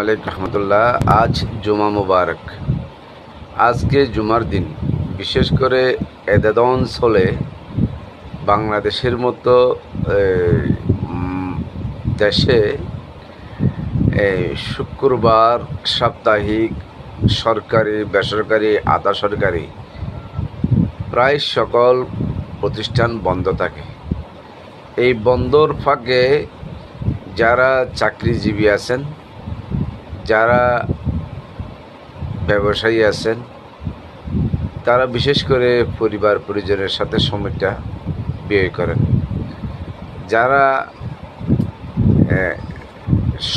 আলাইকুম রহমতুল্লাহ। আজ জুমা মুবারক। আজকে জুমার দিন। বিশেষ করে এদাদ অঞ্চলে বাংলাদেশের মতো দেশে শুক্রবার সাপ্তাহিক সরকারি, বেসরকারি, আধা সরকারি প্রায় সকল প্রতিষ্ঠান বন্ধ থাকে। এই বন্ধর ফাঁকে যারা চাকরিজীবী আছেন যারা ব্যবসায়ী আছেন, তারা বিশেষ করে পরিবার পরিজনের সাথে সময়টা ব্যয় করেন। যারা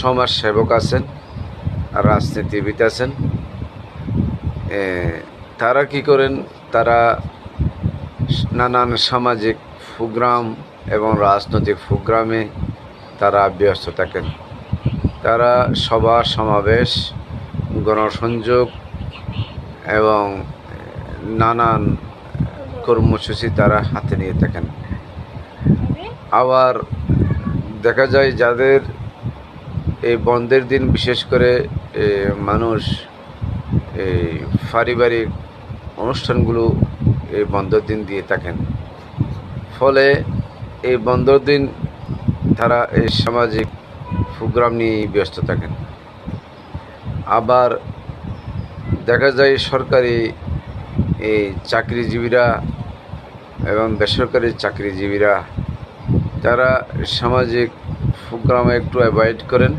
সমাজ সেবক আছেন, রাজনীতিবিদ আছেন তারা কি করেন? তারা নানান সামাজিক প্রোগ্রাম এবং রাজনৈতিক প্রোগ্রামে তারা ব্যস্ত থাকেন। তারা সভা, সমাবেশ, গণসংযোগ এবং নানান কর্মসূচি তারা হাতে নিয়ে থাকেন। আবার দেখা যায় যাদের এই বন্ধের দিন বিশেষ করে মানুষ এই পারিবারিক অনুষ্ঠানগুলো এই বন্ধের দিন দিয়ে থাকেন। ফলে এই বন্ধের দিন তারা এই সামাজিক প্রোগ্রাম নিয়ে ব্যস্ত থাকেন। আবার দেখা যায় সরকারি এই চাকরিজীবীরা এবং বেসরকারি চাকরিজীবীরা তারা সামাজিক প্রোগ্রামে একটু অ্যাভয়েড করেন,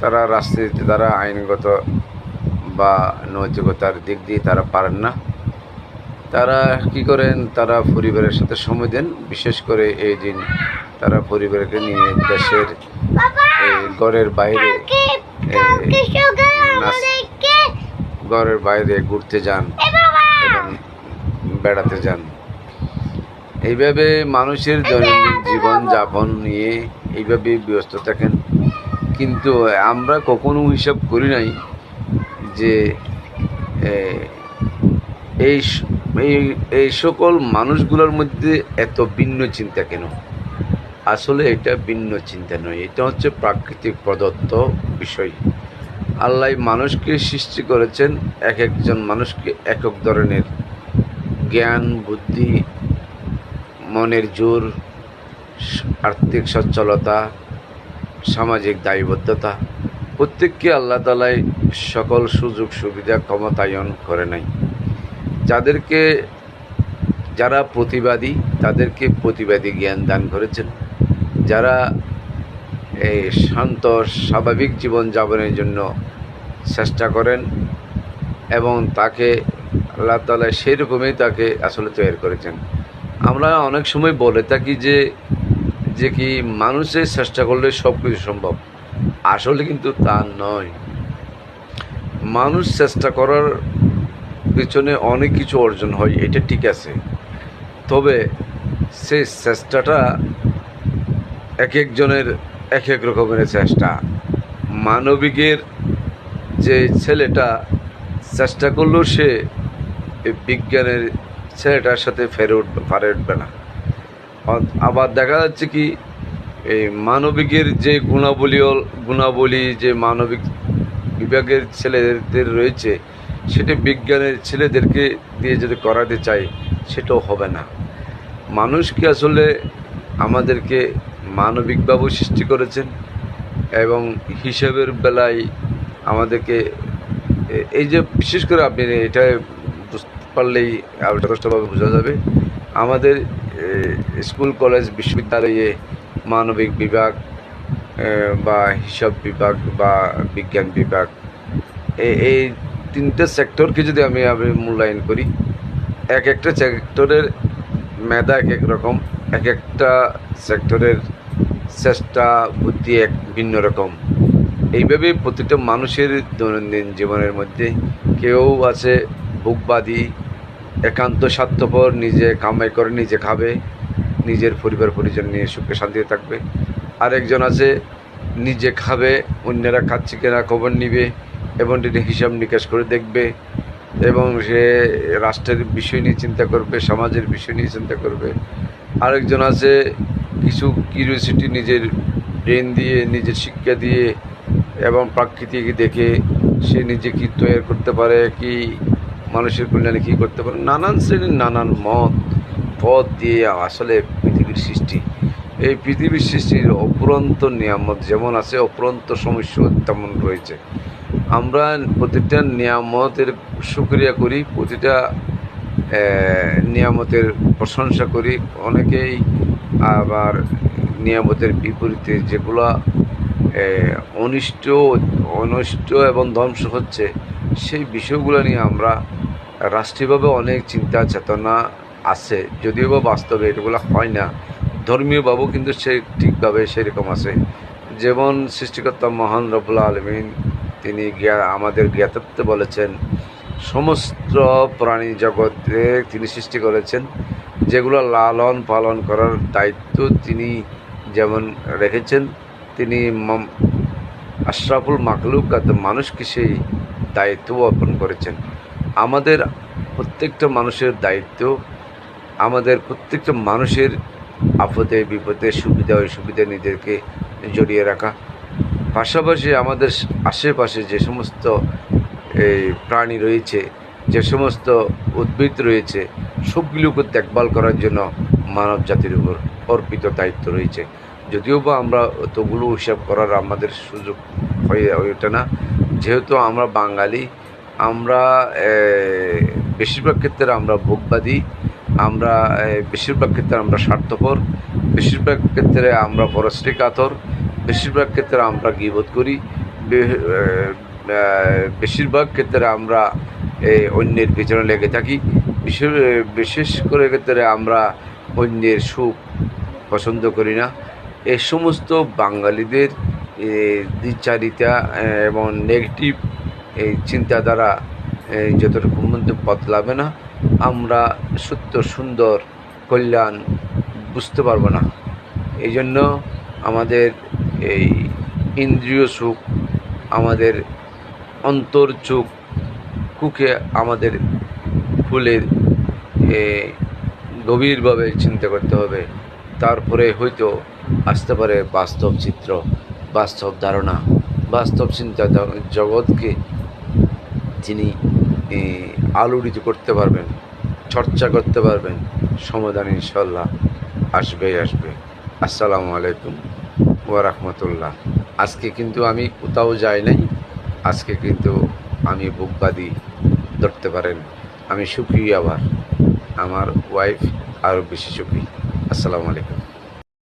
তারা রাজনীতিতে, তারা আইনগত বা নৈতিকতার দিক দিয়ে তারা পারেন না। তারা কি করেন? তারা পরিবারের সাথে সময় দেন, বিশেষ করে এই দিন তারা পরিবারকে নিয়ে দেশের ঘরের বাইরে ঘরের বাইরে ঘুরতে যান এবং বেড়াতে যান। এইভাবে মানুষের দৈনন্দিন জীবন যাপন নিয়ে এইভাবে ব্যস্ত থাকেন। কিন্তু আমরা কখনো হিসাব করি নাই যে এই এই সকল মানুষগুলোর মধ্যে এত ভিন্ন চিন্তা কেন? আসলে এটা ভিন্ন চিন্তা নয়, এটা হচ্ছে প্রাকৃতিক প্রদত্ত বিষয়। আল্লাহ মানুষকে সৃষ্টি করেছেন এক একজন মানুষকে এক এক ধরনের। জ্ঞান, বুদ্ধি, মনের জোর, আর্থিক সচ্ছলতা, সামাজিক দায়বদ্ধতা, প্রত্যেককে আল্লাহ তালাই সকল সুযোগ, সুবিধা, ক্ষমতায়ন করে নাই। যাদেরকে, যারা প্রতিবাদী, তাদেরকে প্রতিবাদী জ্ঞান দান করেছেন। যারা এই শান্ত, স্বাভাবিক জীবন যাপনের জন্য চেষ্টা করেন এবং তাকে আল্লাহ তালা সেই রকমই তাকে আসলে তৈরি করেছেন। আমরা অনেক সময় বলে থাকি যে যে কি মানুষের চেষ্টা করলে সব কিছু সম্ভব। আসলে কিন্তু তা নয়। মানুষ চেষ্টা করার পিছনে অনেক কিছু অর্জন হয়, এটা ঠিক আছে। তবে সেই চেষ্টাটা এক একজনের এক এক রকমের চেষ্টা। মানবিকের যে ছেলেটা চেষ্টা করলেও সে বিজ্ঞানের ছেলেটার সাথে ফেরে উঠবে, পারে উঠবে না। আবার দেখা যাচ্ছে কি, এই মানবিকের যে গুণাবলী গুণাবলী যে মানবিক বিভাগের ছেলেদের রয়েছে, সেটা বিজ্ঞানের ছেলেদেরকে দিয়ে যদি করাতে চাই সেটাও হবে না। মানুষকে আসলে আমাদেরকে মানবিকভাবে সৃষ্টি করেছেন এবং হিসাবের বেলায় আমাদেরকে এই যে বিশেষ করে আপনি এটা বুঝতে পারলেই আরও যথেষ্টভাবে বোঝা যাবে, আমাদের স্কুল, কলেজ, বিশ্ববিদ্যালয়ে মানবিক বিভাগ বা হিসাব বিভাগ, বা বিজ্ঞান বিভাগ এই তিনটে সেক্টরকে যদি আমি আমি মূল্যায়ন করি, এক একটা সেক্টরের মেধা এক এক রকম, এক একটা সেক্টরের চেষ্টা, বুদ্ধি এক ভিন্ন রকম। এইভাবে প্রতিটা মানুষের দৈনন্দিন জীবনের মধ্যে কেউ আছে বুকবাদী একান্ত স্বার্থপর, নিজে কামাই করে নিজে খাবে, নিজের পরিবার পরিজন নিয়ে সুখে শান্তিতে থাকবে। আরেকজন আছে, নিজে খাবে, অন্যরা খাচ্ছে কিনা খবর নিবে এবং এটি হিসাব নিকাশ করে দেখবে, এবং সে রাষ্ট্রের বিষয় নিয়ে চিন্তা করবে, সমাজের বিষয় নিয়ে চিন্তা করবে। আরেকজন আছে কিছু কিউরিয়াসিটি নিজের ব্রেন দিয়ে, নিজের শিক্ষা দিয়ে এবং প্রাকৃতিক দেখে সে নিজে কি তৈরি করতে পারে, কি মানুষের কল্যাণে কী করতে পারে। নানান শ্রেণির নানান মত, পথ দিয়ে আসলে পৃথিবীর সৃষ্টি। এই পৃথিবীর সৃষ্টির অপুরন্ত নিয়ামত যেমন আছে অপুরন্ত সমস্যা তেমন রয়েছে। আমরা প্রতিটা নিয়ামতের সুক্রিয়া করি, প্রতিটা নিয়ামতের প্রশংসা করি। অনেকেই আবার নিয়ামতের বিপরীতে যেগুলো অনিষ্ট অনিষ্ট এবং ধ্বংস হচ্ছে, সেই বিষয়গুলো নিয়ে আমরা রাষ্ট্রীয়ভাবে অনেক চিন্তা, চেতনা আছে। যদিও বা বাস্তবে এগুলো হয় না। ধর্মীয়ভাবেও কিন্তু সে ঠিকভাবে সেরকম আছে। যেমন সৃষ্টিকর্তা মহান রবুল্লা আলমিন, তিনি জ্ঞা, আমাদের জ্ঞাতত্বে বলেছেন, সমস্ত প্রাণী জগতে তিনি সৃষ্টি করেছেন। যেগুলো লালন পালন করার দায়িত্ব তিনি যেমন রেখেছেন, তিনি আশরাফুল মাকলুকাত মানুষকে সেই দায়িত্ব অর্পণ করেছেন। আমাদের প্রত্যেকটা মানুষের দায়িত্ব, আমাদের প্রত্যেকটা মানুষের আপদে, বিপদে, সুবিধা, অসুবিধা নিজেদেরকে জড়িয়ে রাখা। পাশাপাশি আমাদের আশেপাশে যে সমস্ত, এই প্রাণী রয়েছে, যে সমস্ত উদ্ভিদ রয়েছে সবগুলোকে দেখভাল করার জন্য মানব জাতির উপর অর্পিত দায়িত্ব রয়েছে। যদিও বা আমরা অতগুলো হিসাব করার আমাদের সুযোগ হয়ে ওঠে না, যেহেতু আমরা বাঙালি, আমরা বেশিরভাগ ক্ষেত্রে আমরা ভোগবাদী, আমরা বেশিরভাগ ক্ষেত্রে আমরা স্বার্থপর, বেশিরভাগ ক্ষেত্রে আমরা পরশ্রী কাতর বেশিরভাগ ক্ষেত্রে আমরা গিবোধ করি বেশিরভাগ ক্ষেত্রে আমরা অন্যের পেছনে লেগে থাকি। বিশেষ বিশেষ করে ক্ষেত্রে আমরা অন্যের সুখ পছন্দ করি না। এ সমস্ত বাঙালিদের দ্বিচারিতা এবং নেগেটিভ এই চিন্তাধারা যতটুকু মধ্যে বদলাবে না, আমরা সত্য, সুন্দর, কল্যাণ বুঝতে পারব না। এই জন্য আমাদের এই ইন্দ্রিয় সুখ, আমাদের অন্তর চোখ কুকে আমাদের ফুলের গভীরভাবে চিন্তা করতে হবে। তারপরে হয়তো আসতে পারে বাস্তব চিত্র, বাস্তব ধারণা, বাস্তব চিন্তা জগৎকে তিনি আলোড়িত করতে পারবেন, চর্চা করতে পারবেন, সমাধান ইনশাল্লাহ আসবেই আসবে। আসসালামু আলাইকুম ওয়া রাহমাতুল্লাহ। আজকে কিন্তু আমি কোথাও যাই নাই, আজকে কিন্তু আমি বুকবাদী ধরতে পারেন। আমি সুখী আবার। আমার ওয়াইফ আরও বেশি সুখী আসসালামু আলাইকুম।